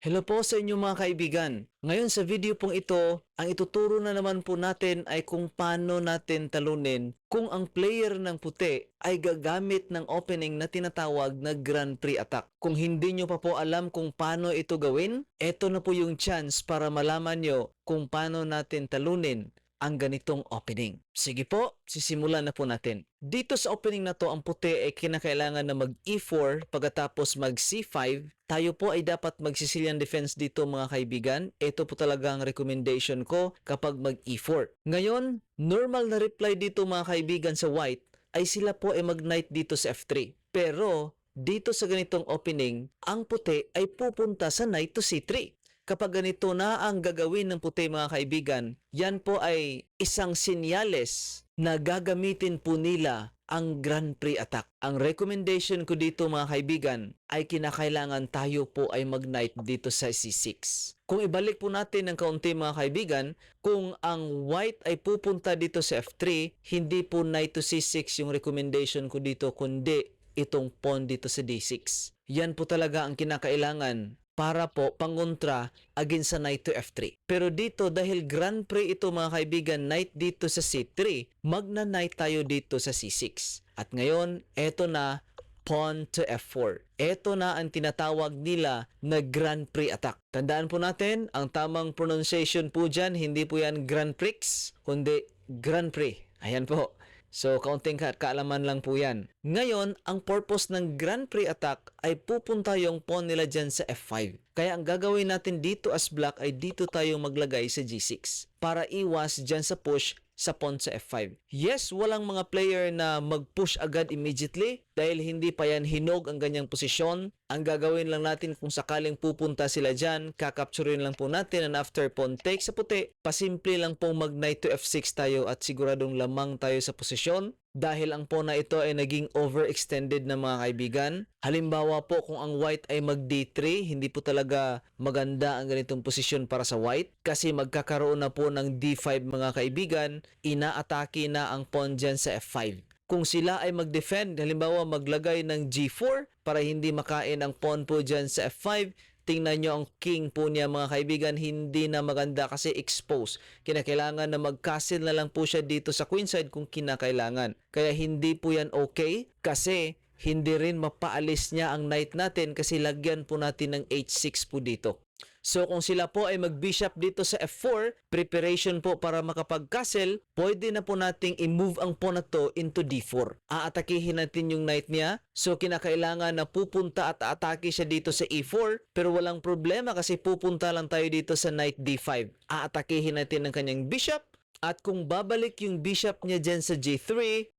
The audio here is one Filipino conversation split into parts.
Hello po sa inyo mga kaibigan. Ngayon sa video pong ito, ang ituturo na naman po natin ay kung paano natin talunin kung ang player ng puti ay gagamit ng opening na tinatawag na Grand Prix Attack. Kung hindi nyo pa po alam kung paano ito gawin, eto na po yung chance para malaman nyo kung paano natin talunin ang ganitong opening. Sige po, sisimulan na po natin. Dito sa opening na to, ang puti ay kinakailangan na mag E4 pagkatapos mag C5. Tayo po ay dapat magsisilian defense dito mga kaibigan. Ito po talaga ang recommendation ko kapag mag E4. Ngayon, normal na reply dito mga kaibigan sa white ay sila po ay mag knight dito sa F3. Pero dito sa ganitong opening, ang puti ay pupunta sa knight to C3 kapag ganito na ang gagawin ng puti mga kaibigan, yan po ay isang sinyales na gagamitin po nila ang Grand Prix Attack. Ang recommendation ko dito mga kaibigan ay kinakailangan tayo po ay mag-knight dito sa C6. Kung ibalik po natin ng kaunti mga kaibigan, kung ang white ay pupunta dito sa F3, hindi po knight to C6 yung recommendation ko dito, kundi itong pawn dito sa D6. Yan po talaga ang kinakailangan para po pangontra against sa knight to f3. Pero dito dahil Grand Prix ito mga kaibigan, knight dito sa c3, magna knight tayo dito sa c6. At ngayon, eto na pawn to f4. Ito na ang tinatawag nila na Grand Prix attack. Tandaan po natin, ang tamang pronunciation po dyan, hindi po yan Grand Prix, kundi Grand Prix. Ayan po. So, kaunting ka- kaalaman lang po yan. Ngayon, ang purpose ng Grand Prix attack ay pupunta yung pawn nila dyan sa F5. Kaya ang gagawin natin dito as black ay dito tayo maglagay sa G6 para iwas dyan sa push sa pawn sa F5. Yes, walang mga player na mag-push agad immediately dahil hindi pa yan hinog ang ganyang posisyon. Ang gagawin lang natin kung sakaling pupunta sila dyan, kakapturin lang po natin and after pawn take sa puti, pasimple lang pong mag knight to F6 tayo at siguradong lamang tayo sa posisyon dahil ang pawn na ito ay naging overextended na mga kaibigan. Halimbawa po kung ang white ay mag D3, hindi po talaga maganda ang ganitong posisyon para sa white kasi magkakaroon na po ng D5 mga kaibigan, inaatake na ang pawn dyan sa F5. Kung sila ay mag-defend, halimbawa maglagay ng G4 para hindi makain ang pawn po dyan sa F5, tingnan nyo ang king po niya mga kaibigan, hindi na maganda kasi exposed. Kinakailangan na mag-castle na lang po siya dito sa queenside kung kinakailangan. Kaya hindi po yan okay kasi hindi rin mapaalis niya ang knight natin kasi lagyan po natin ng h6 po dito. So kung sila po ay mag-bishop dito sa F4, preparation po para makapag-castle, pwede na po nating i-move ang pawn na to into D4. Aatakihin natin yung knight niya. So kinakailangan na pupunta at atake siya dito sa E4, pero walang problema kasi pupunta lang tayo dito sa knight D5. Aatakihin natin ang kanyang bishop at kung babalik yung bishop niya dyan sa G3,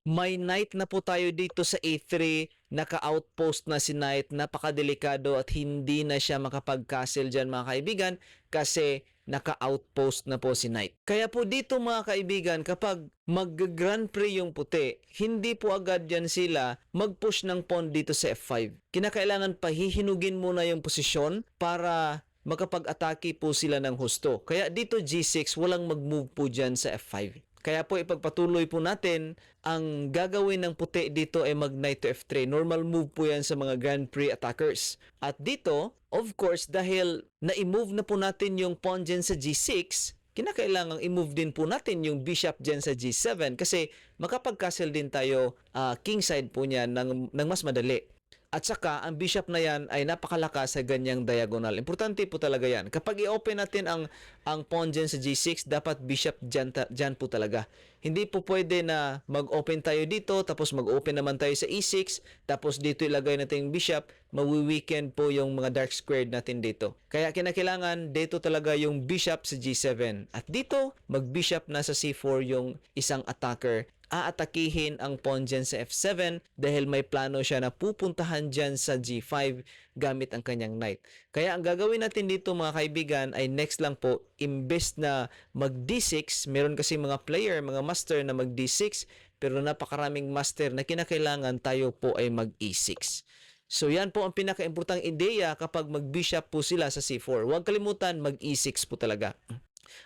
may knight na po tayo dito sa A3, naka-outpost na si knight, napakadelikado at hindi na siya makapag-castle dyan mga kaibigan kasi naka-outpost na po si knight. Kaya po dito mga kaibigan, kapag mag-grand prix yung puti, hindi po agad yan sila mag-push ng pawn dito sa F5. Kinakailangan pahihinugin muna yung posisyon para makapag-atake po sila ng husto. Kaya dito G6, walang mag-move po dyan sa F5. Kaya po ipagpatuloy po natin, ang gagawin ng puti dito ay mag knight to F3. Normal move po yan sa mga Grand Prix attackers. At dito, of course, dahil na-move na po natin yung pawn dyan sa G6, kinakailangang i-move din po natin yung bishop dyan sa G7 kasi makapag-castle din tayo ah, kingside po niya ng, ng mas madali. At saka, ang bishop na yan ay napakalakas sa ganyang diagonal. Importante po talaga yan. Kapag i-open natin ang, ang pawn dyan sa G6, dapat bishop dyan, ta- dyan po talaga. Hindi po pwede na mag-open tayo dito, tapos mag-open naman tayo sa E6, tapos dito ilagay natin yung bishop, mawi-weekend po yung mga dark squared natin dito. Kaya kinakailangan dito talaga yung bishop sa G7. At dito, mag-bishop na sa C4 yung isang attacker aatakihin ang pawn dyan sa F7 dahil may plano siya na pupuntahan dyan sa G5 gamit ang kanyang knight. Kaya ang gagawin natin dito mga kaibigan ay next lang po, imbes na mag D6, meron kasi mga player, mga master na mag D6, pero napakaraming master na kinakailangan tayo po ay mag E6. So yan po ang pinaka-importantang ideya kapag mag-bishop po sila sa C4. Huwag kalimutan mag-E6 po talaga.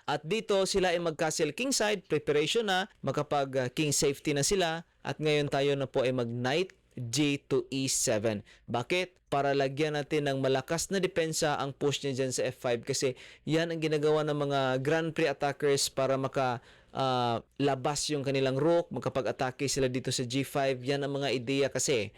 At dito sila ay mag-castle kingside, preparation na, makapag uh, king safety na sila. At ngayon tayo na po ay mag-knight G to E7. Bakit? Para lagyan natin ng malakas na depensa ang push niya dyan sa F5 kasi yan ang ginagawa ng mga Grand Prix attackers para maka ah, labas yung kanilang rook, makapag-atake sila dito sa G5. Yan ang mga ideya kasi.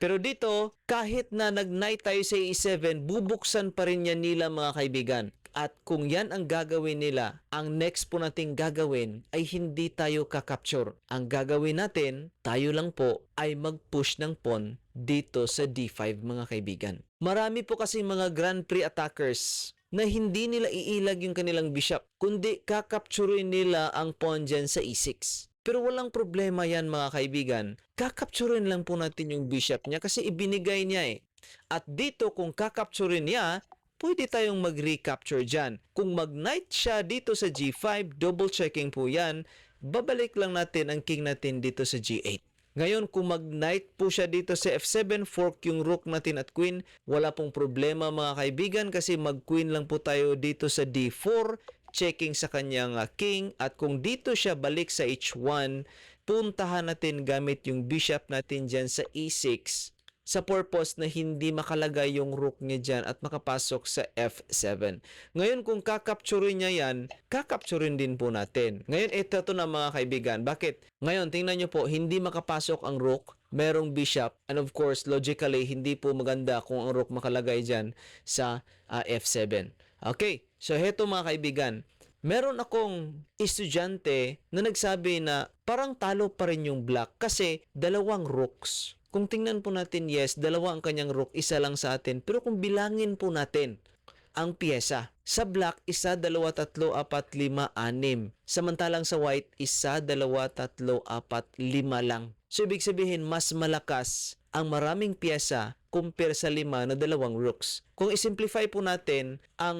Pero dito, kahit na nag-knight tayo sa E7, bubuksan pa rin yan nila mga kaibigan. At kung yan ang gagawin nila, ang next po nating gagawin ay hindi tayo kakapture. Ang gagawin natin, tayo lang po ay mag-push ng pawn dito sa D5 mga kaibigan. Marami po kasi mga Grand Prix attackers na hindi nila iilag yung kanilang bishop, kundi kakapturin nila ang pawn dyan sa E6. Pero walang problema yan mga kaibigan. Kakapturin lang po natin yung bishop niya kasi ibinigay niya eh. At dito kung kakapturin niya, pwede tayong mag-recapture dyan. Kung mag-knight siya dito sa G5, double checking po yan, babalik lang natin ang king natin dito sa G8. Ngayon, kung mag-knight po siya dito sa F7, fork yung rook natin at queen, wala pong problema mga kaibigan kasi mag-queen lang po tayo dito sa D4, checking sa kanyang uh, king at kung dito siya balik sa H1, puntahan natin gamit yung bishop natin dyan sa E6 sa purpose na hindi makalagay yung rook niya dyan at makapasok sa F7. Ngayon kung kakapturin niya yan, kakapturin din po natin. Ngayon ito to na mga kaibigan. Bakit? Ngayon tingnan nyo po, hindi makapasok ang rook, merong bishop, and of course logically hindi po maganda kung ang rook makalagay dyan sa ah, F7. Okay, so heto mga kaibigan, meron akong estudyante na nagsabi na parang talo pa rin yung black kasi dalawang rooks. Kung tingnan po natin, yes, dalawa ang kanyang rook, isa lang sa atin. Pero kung bilangin po natin ang pyesa, sa black, isa, dalawa, tatlo, apat, lima, anim. Samantalang sa white, isa, dalawa, tatlo, apat, lima lang. So, ibig sabihin, mas malakas ang maraming pyesa compare sa lima na dalawang rooks. Kung isimplify po natin, ang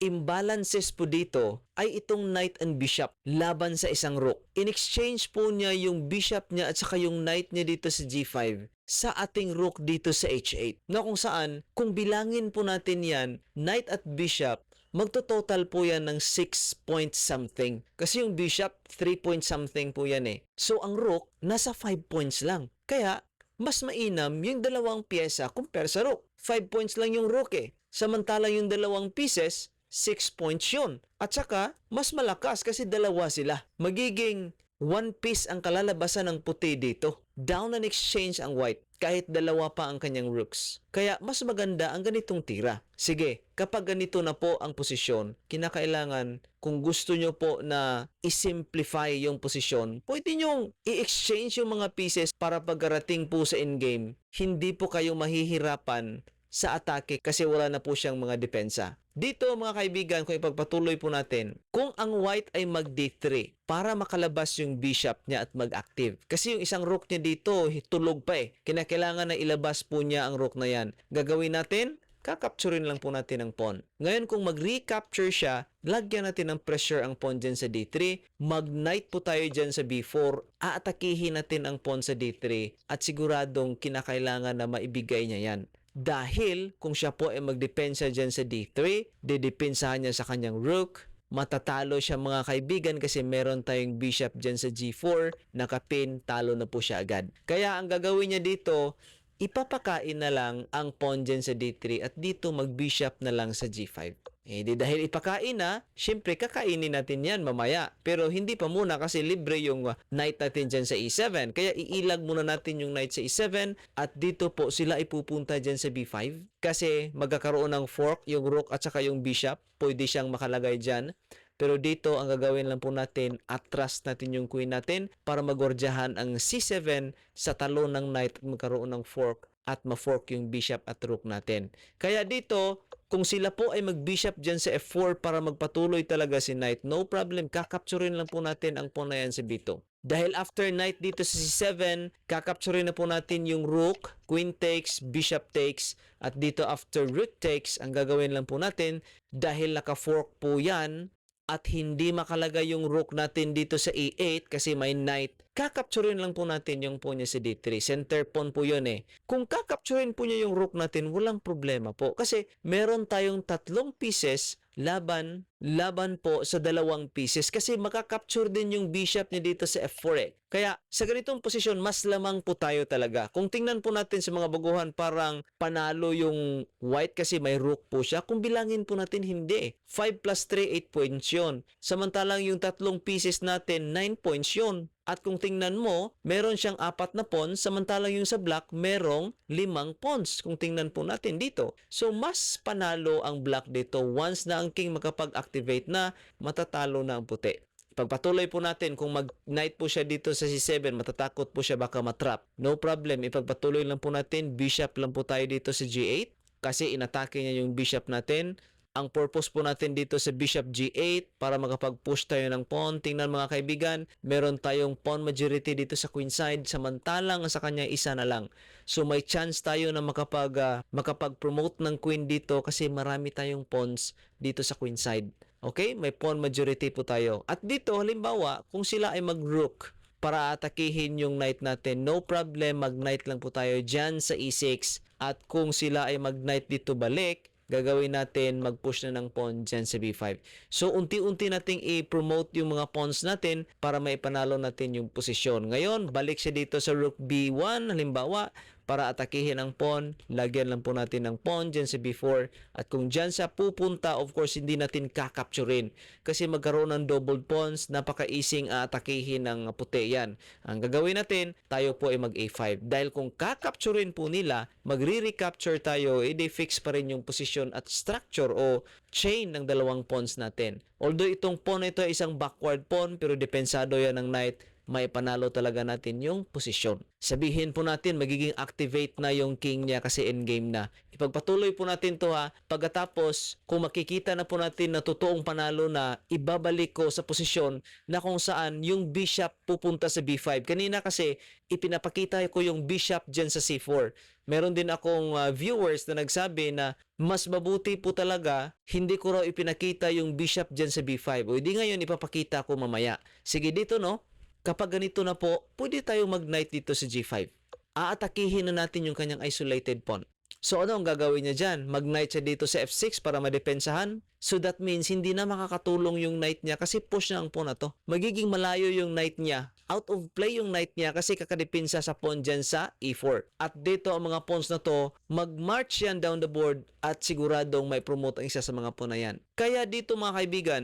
imbalances po dito ay itong knight and bishop laban sa isang rook. In exchange po niya yung bishop niya at saka yung knight niya dito sa G5 sa ating rook dito sa H8. Na kung saan, kung bilangin po natin yan, knight at bishop, magto-total po yan ng 6 point something. Kasi yung bishop, 3 point something po yan eh. So ang rook, nasa 5 points lang. Kaya, mas mainam yung dalawang pyesa compare sa rook. 5 points lang yung rook eh. Samantala yung dalawang pieces, 6 points yun. At saka, mas malakas kasi dalawa sila. Magiging one piece ang kalalabasan ng puti dito. Down and exchange ang white kahit dalawa pa ang kanyang rooks. Kaya mas maganda ang ganitong tira. Sige, kapag ganito na po ang posisyon, kinakailangan kung gusto nyo po na isimplify yung posisyon, pwede nyo i-exchange yung mga pieces para pagkarating po sa endgame, hindi po kayo mahihirapan sa atake kasi wala na po siyang mga depensa. Dito mga kaibigan, kung ipagpatuloy po natin, kung ang white ay mag D3 para makalabas yung bishop niya at mag-active. Kasi yung isang rook niya dito, tulog pa eh. Kinakailangan na ilabas po niya ang rook na yan. Gagawin natin, kakapturin lang po natin ang pawn. Ngayon kung mag-recapture siya, lagyan natin ng pressure ang pawn dyan sa D3, mag-knight po tayo dyan sa B4, aatakihin natin ang pawn sa D3 at siguradong kinakailangan na maibigay niya yan. Dahil kung siya po ay magdepensa dyan sa D3, didepensahan niya sa kanyang rook, matatalo siya mga kaibigan kasi meron tayong bishop dyan sa G4, nakapin, talo na po siya agad. Kaya ang gagawin niya dito, ipapakain na lang ang pawn dyan sa D3 at dito mag-bishop na lang sa G5. Eh di dahil ipakain na, syempre kakainin natin yan mamaya. Pero hindi pa muna kasi libre yung uh, knight natin dyan sa E7. Kaya iilag muna natin yung knight sa E7 at dito po sila ipupunta dyan sa B5. Kasi magkakaroon ng fork yung rook at saka yung bishop. Pwede siyang makalagay dyan. Pero dito, ang gagawin lang po natin, atras natin yung queen natin para magwardyahan ang C7 sa talon ng knight at magkaroon ng fork at ma-fork yung bishop at rook natin. Kaya dito, kung sila po ay mag-bishop dyan sa F4 para magpatuloy talaga si knight, no problem, kakapturin lang po natin ang pawn na yan sa B2. Dahil after knight dito sa C7, kakapturin na po natin yung rook, queen takes, bishop takes, at dito after rook takes, ang gagawin lang po natin, dahil naka-fork po yan, at hindi makalagay yung rook natin dito sa E8 kasi may knight, kakapturin lang po natin yung pawn niya sa D3. Center pawn po yun eh. Kung kakapturin po niya yung rook natin, walang problema po. Kasi meron tayong tatlong pieces laban laban po sa dalawang pieces kasi makakapture din yung bishop niya dito sa F4 eh. Kaya sa ganitong posisyon, mas lamang po tayo talaga. Kung tingnan po natin sa mga baguhan, parang panalo yung white kasi may rook po siya. Kung bilangin po natin, hindi. 5 plus 3, 8 points yun. Samantalang yung tatlong pieces natin, 9 points yun. At kung tingnan mo, meron siyang apat na pawns, samantalang yung sa black, merong limang pawns. Kung tingnan po natin dito. So, mas panalo ang black dito. Once na ang king makapag-activate na, matatalo na ang puti. Pagpatuloy po natin, kung mag-knight po siya dito sa C7, matatakot po siya baka matrap. No problem, ipagpatuloy lang po natin, bishop lang po tayo dito sa G8 kasi inatake niya yung bishop natin. Ang purpose po natin dito sa bishop G8 para makapag-push tayo ng pawn. Tingnan mga kaibigan, meron tayong pawn majority dito sa queen side samantalang sa kanya isa na lang. So may chance tayo na makapag ah, makapag-promote ng queen dito kasi marami tayong pawns dito sa queen side. Okay? May pawn majority po tayo. At dito halimbawa, kung sila ay mag-rook para atakihin yung knight natin, no problem, mag-knight lang po tayo dyan sa e6. At kung sila ay mag-knight dito balik, gagawin natin mag-push na ng pawn dyan sa b5. So, unti-unti nating i-promote yung mga pawns natin para maipanalo natin yung posisyon. Ngayon, balik siya dito sa rook b1, halimbawa, para atakihin ang pawn, lagyan lang po natin ng pawn dyan sa b4. At kung dyan siya pupunta, of course, hindi natin kakapturin. Kasi magkaroon ng double pawns, napaka-easing atakihin ng puti yan. Ang gagawin natin, tayo po ay mag a5. Dahil kung kakapturin po nila, magre-recapture tayo, edi fix pa rin yung position at structure o chain ng dalawang pawns natin. Although itong pawn ito ay isang backward pawn, pero depensado yan ng knight, may panalo talaga natin yung posisyon. Sabihin po natin magiging activate na yung king niya kasi endgame na. Ipagpatuloy po natin to ha. Pagkatapos, kung makikita na po natin na totoong panalo na, ibabalik ko sa posisyon na kung saan yung bishop pupunta sa b5. Kanina kasi ipinapakita ko yung bishop dyan sa c4. Meron din akong uh, viewers na nagsabi na mas mabuti po talaga hindi ko raw ipinakita yung bishop dyan sa b5. O hindi ngayon ipapakita ko mamaya. Sige dito no, kapag ganito na po, pwede tayo mag-knight dito sa G5. Aatakihin na natin yung kanyang isolated pawn. So ano ang gagawin niya dyan? Mag-knight siya dito sa F6 para madepensahan? So that means hindi na makakatulong yung knight niya kasi push na ang pawn na to. Magiging malayo yung knight niya. Out of play yung knight niya kasi kakadepensa sa pawn dyan sa E4. At dito ang mga pawns na to, mag-march yan down the board at siguradong may promote ang isa sa mga pawn na yan. Kaya dito mga kaibigan,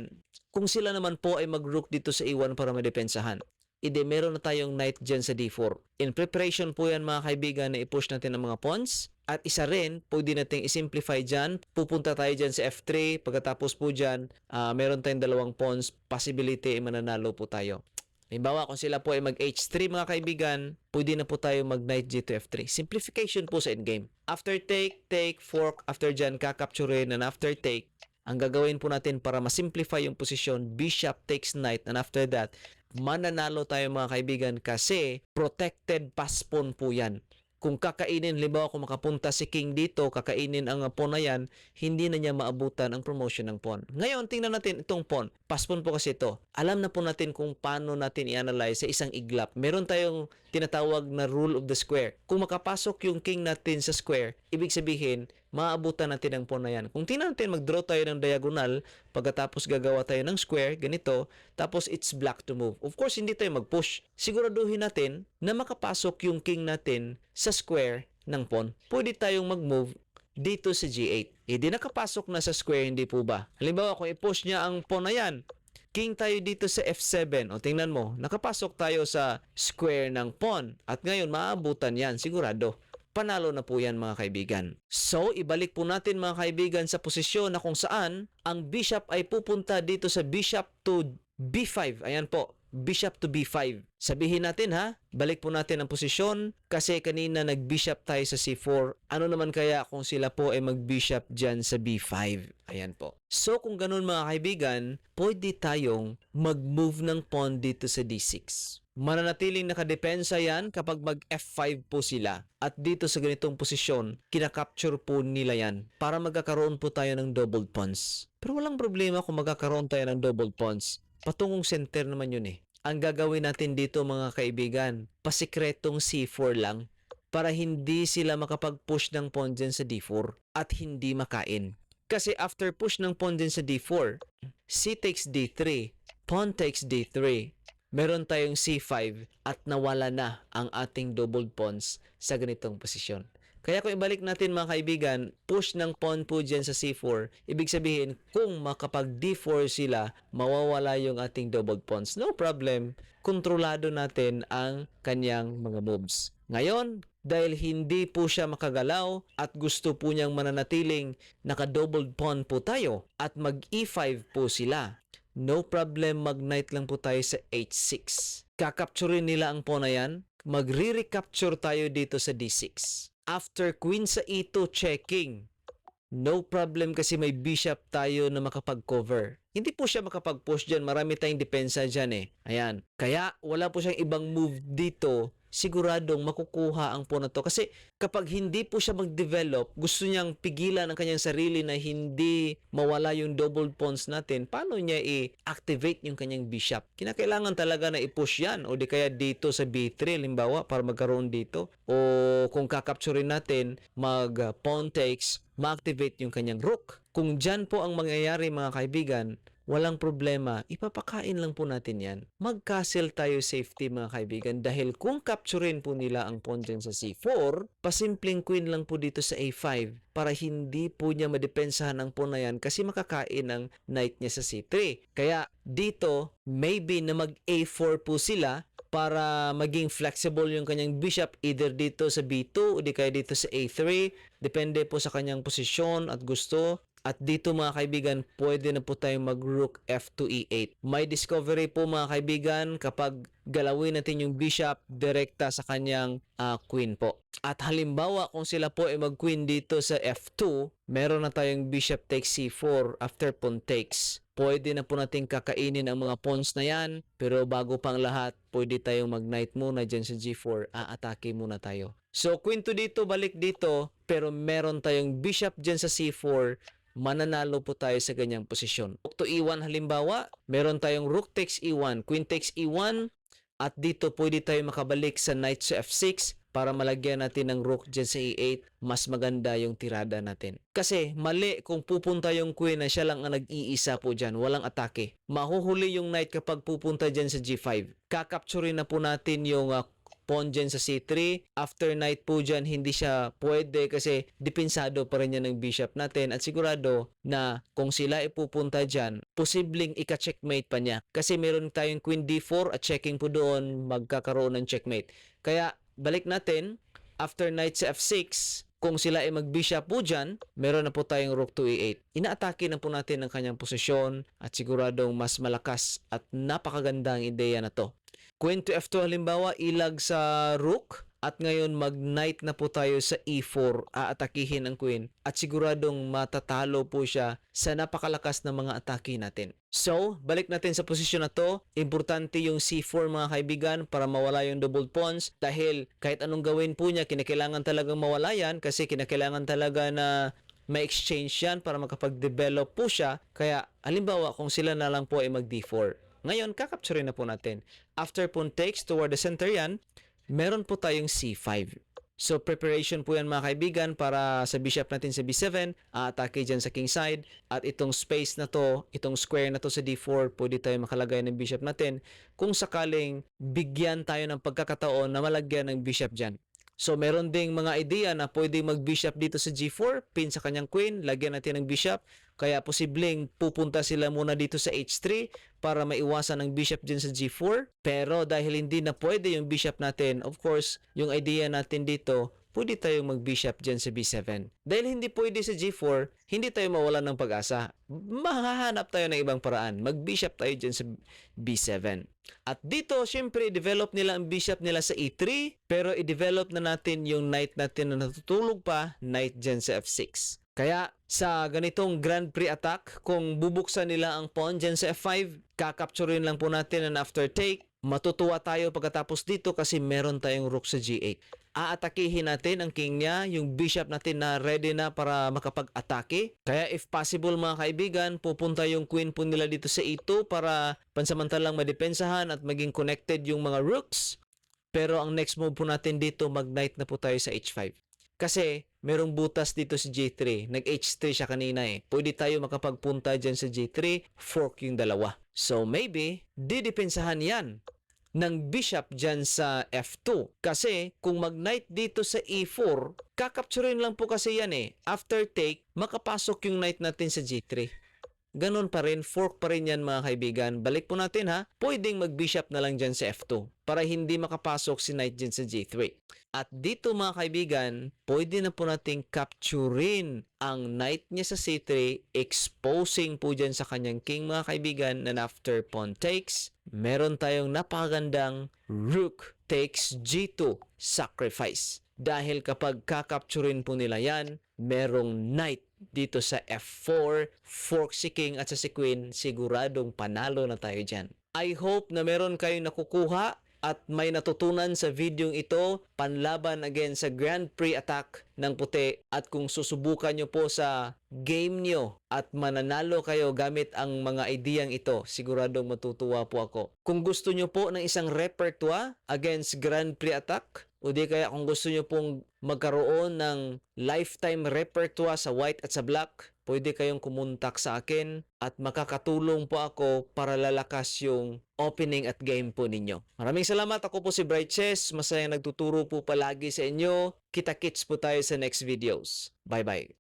kung sila naman po ay mag-rook dito sa E1 para madepensahan, ide meron na tayong knight dyan sa d4. In preparation po yan mga kaibigan na i-push natin ang mga pawns. At isa rin, pwede nating i-simplify dyan. Pupunta tayo dyan sa f3. Pagkatapos po dyan, ah, meron tayong dalawang pawns. Possibility, ay mananalo po tayo. Halimbawa, kung sila po ay mag-h3 mga kaibigan, pwede na po tayo mag-knight g to f3. Simplification po sa endgame. After take, take, fork, after dyan, kakapturin, and after take, ang gagawin po natin para masimplify yung posisyon, bishop takes knight, and after that, mananalo tayo mga kaibigan kasi protected pass pawn po yan. Kung kakainin, halimbawa kung makapunta si King dito, kakainin ang pawn na yan, hindi na niya maabutan ang promotion ng pawn. Ngayon, tingnan natin itong pawn. Pass pawn po kasi ito. Alam na po natin kung paano natin i-analyze sa isang iglap. Meron tayong tinatawag na rule of the square. Kung makapasok yung king natin sa square, ibig sabihin, maabutan natin ang pawn na yan. Kung tingnan natin, mag-draw tayo ng diagonal, pagkatapos gagawa tayo ng square, ganito, tapos it's black to move. Of course, hindi tayo mag-push. Siguraduhin natin na makapasok yung king natin sa square ng pawn. Pwede tayong mag-move dito sa G8. Eh, di nakapasok na sa square, hindi po ba? Halimbawa, kung i-push niya ang pawn na yan, king tayo dito sa F7. O tingnan mo, nakapasok tayo sa square ng pawn. At ngayon, maabutan yan, sigurado panalo na po yan mga kaibigan. So, ibalik po natin mga kaibigan sa posisyon na kung saan ang bishop ay pupunta dito sa bishop to b5. Ayan po, bishop to b5. Sabihin natin ha, balik po natin ang posisyon kasi kanina nag-bishop tayo sa c4. Ano naman kaya kung sila po ay mag-bishop dyan sa b5? Ayan po. So kung ganun mga kaibigan, pwede tayong mag-move ng pawn dito sa d6. Mananatiling nakadepensa yan kapag mag F5 po sila. At dito sa ganitong posisyon, kinakapture po nila yan para magkakaroon po tayo ng double pawns. Pero walang problema kung magkakaroon tayo ng double pawns. Patungong center naman yun eh. Ang gagawin natin dito mga kaibigan, pasikretong C4 lang para hindi sila makapag-push ng pawn dyan sa D4 at hindi makain. Kasi after push ng pawn din sa d4, c takes d3, pawn takes d3, meron tayong c5 at nawala na ang ating doubled pawns sa ganitong posisyon. Kaya kung ibalik natin mga kaibigan, push ng pawn po dyan sa c4, ibig sabihin kung makapag d4 sila, mawawala yung ating doubled pawns. No problem, kontrolado natin ang kanyang mga moves. Ngayon, dahil hindi po siya makagalaw at gusto po niyang mananatiling naka-doubled pawn po tayo at mag e5 po sila. No problem, mag-knight lang po tayo sa h6. Kakapturin nila ang pawn na yan, magre-recapture tayo dito sa d6. After queen sa e2 checking, no problem kasi may bishop tayo na makapag-cover. Hindi po siya makapag-push dyan, marami tayong depensa dyan eh. Ayan. Kaya wala po siyang ibang move dito siguradong makukuha ang pawn na to. Kasi kapag hindi po siya mag-develop, gusto niyang pigilan ang kanyang sarili na hindi mawala yung double pawns natin, paano niya i-activate yung kanyang bishop? Kinakailangan talaga na i-push yan o di kaya dito sa B3, limbawa, para magkaroon dito. O kung kakapturin natin, mag-pawn takes, ma-activate yung kanyang rook. Kung dyan po ang mangyayari mga kaibigan, walang problema, ipapakain lang po natin yan. Mag-castle tayo safety mga kaibigan dahil kung capturein po nila ang pawn dyan sa c4, pasimpleng queen lang po dito sa a5 para hindi po niya madepensahan ang pawn na yan kasi makakain ang knight niya sa c3. Kaya dito, maybe na mag a4 po sila para maging flexible yung kanyang bishop either dito sa b2 o di kaya dito sa a3 depende po sa kanyang posisyon at gusto at dito mga kaibigan, pwede na po tayong mag-rook f2 e8. May discovery po mga kaibigan kapag galawin natin yung bishop direkta sa kanyang ah, queen po. At halimbawa kung sila po ay mag-queen dito sa f2, meron na tayong bishop takes c4 after pawn takes. Pwede na po natin kakainin ang mga pawns na yan. Pero bago pang lahat, pwede tayong mag-knight muna dyan sa g4. Aatake muna tayo. So, queen to dito, balik dito. Pero meron tayong bishop dyan sa c4 mananalo po tayo sa ganyang posisyon. Rook to e1 halimbawa, meron tayong rook takes e1, queen takes e1, at dito pwede tayo makabalik sa knight sa f6 para malagyan natin ng rook dyan sa e8, mas maganda yung tirada natin. Kasi mali kung pupunta yung queen na siya lang ang nag-iisa po dyan, walang atake. Mahuhuli yung knight kapag pupunta dyan sa g5. Kakapturin na po natin yung uh, pawn dyan sa c3. After knight po dyan, hindi siya pwede kasi dipensado pa rin yan ng bishop natin at sigurado na kung sila ipupunta dyan, posibleng ika-checkmate pa niya. Kasi meron tayong queen d4 at checking po doon, magkakaroon ng checkmate. Kaya balik natin, after knight sa f6, kung sila ay mag-bishop po dyan, meron na po tayong rook to e8. Inaatake na po natin ang kanyang posisyon at siguradong mas malakas at napakaganda ang ideya na to. Queen to f2 halimbawa, ilag sa rook at ngayon mag-knight na po tayo sa e4, aatakihin ang queen at siguradong matatalo po siya sa napakalakas na mga atake natin. So, balik natin sa posisyon na to. Importante yung c4 mga kaibigan para mawala yung double pawns dahil kahit anong gawin po niya, kinakailangan talagang mawala yan kasi kinakailangan talaga na may exchange yan para makapag-develop po siya. Kaya, halimbawa, kung sila na lang po ay mag-d4. Ngayon, kakapturin na po natin. After pawn takes toward the center yan, meron po tayong c5. So, preparation po yan mga kaibigan para sa bishop natin sa b7, aatake dyan sa king side, at itong space na to, itong square na to sa d4, pwede tayo makalagay ng bishop natin kung sakaling bigyan tayo ng pagkakataon na malagyan ng bishop dyan. So, meron ding mga idea na pwede mag-bishop dito sa g4, pin sa kanyang queen, lagyan natin ng bishop. Kaya posibleng pupunta sila muna dito sa h3 para maiwasan ang bishop dyan sa g4. Pero dahil hindi na pwede yung bishop natin, of course, yung idea natin dito, pwede tayong mag-bishop dyan sa b7. Dahil hindi pwede sa g4, hindi tayo mawalan ng pag-asa. Mahahanap tayo ng ibang paraan. Mag-bishop tayo dyan sa b7. At dito, syempre, develop nila ang bishop nila sa e3, pero i-develop na natin yung knight natin na natutulog pa, knight dyan sa f6. Kaya sa ganitong Grand Prix attack, kung bubuksan nila ang pawn dyan sa f5, kakapturin lang po natin and after take, matutuwa tayo pagkatapos dito kasi meron tayong rook sa g8. Aatakihin natin ang king niya, yung bishop natin na ready na para makapag-atake. Kaya if possible mga kaibigan, pupunta yung queen po nila dito sa e2 para pansamantalang madepensahan at maging connected yung mga rooks. Pero ang next move po natin dito, mag-knight na po tayo sa h5. Kasi merong butas dito si G3. Nag-H3 siya kanina eh. Pwede tayo makapagpunta dyan sa G3, fork yung dalawa. So maybe, didepensahan yan ng bishop dyan sa F2. Kasi kung mag-knight dito sa E4, kakapturin lang po kasi yan eh. After take, makapasok yung knight natin sa G3. Ganon pa rin, fork pa rin yan mga kaibigan. Balik po natin ha, pwedeng mag-bishop na lang dyan sa F2 para hindi makapasok si knight dyan sa G3. At dito mga kaibigan, pwede na po nating capturein ang knight niya sa C3, exposing po dyan sa kanyang king mga kaibigan na after pawn takes, meron tayong napakagandang rook takes G2 sacrifice. Dahil kapag kakapturin po nila yan, merong knight dito sa F4, fork si king at sa si queen, siguradong panalo na tayo dyan. I hope na meron kayong nakukuha at may natutunan sa videong ito panlaban again sa Grand Prix attack ng puti at kung susubukan nyo po sa game nyo at mananalo kayo gamit ang mga ideyang ito, siguradong matutuwa po ako. Kung gusto nyo po ng isang repertoire against Grand Prix attack, o di kaya kung gusto nyo pong magkaroon ng lifetime repertoire sa white at sa black, pwede kayong kumontak sa akin at makakatulong po ako para lalakas yung opening at game po ninyo. Maraming salamat. Ako po si Bright Chess. Masayang nagtuturo po palagi sa inyo. Kita-kits po tayo sa next videos. Bye-bye.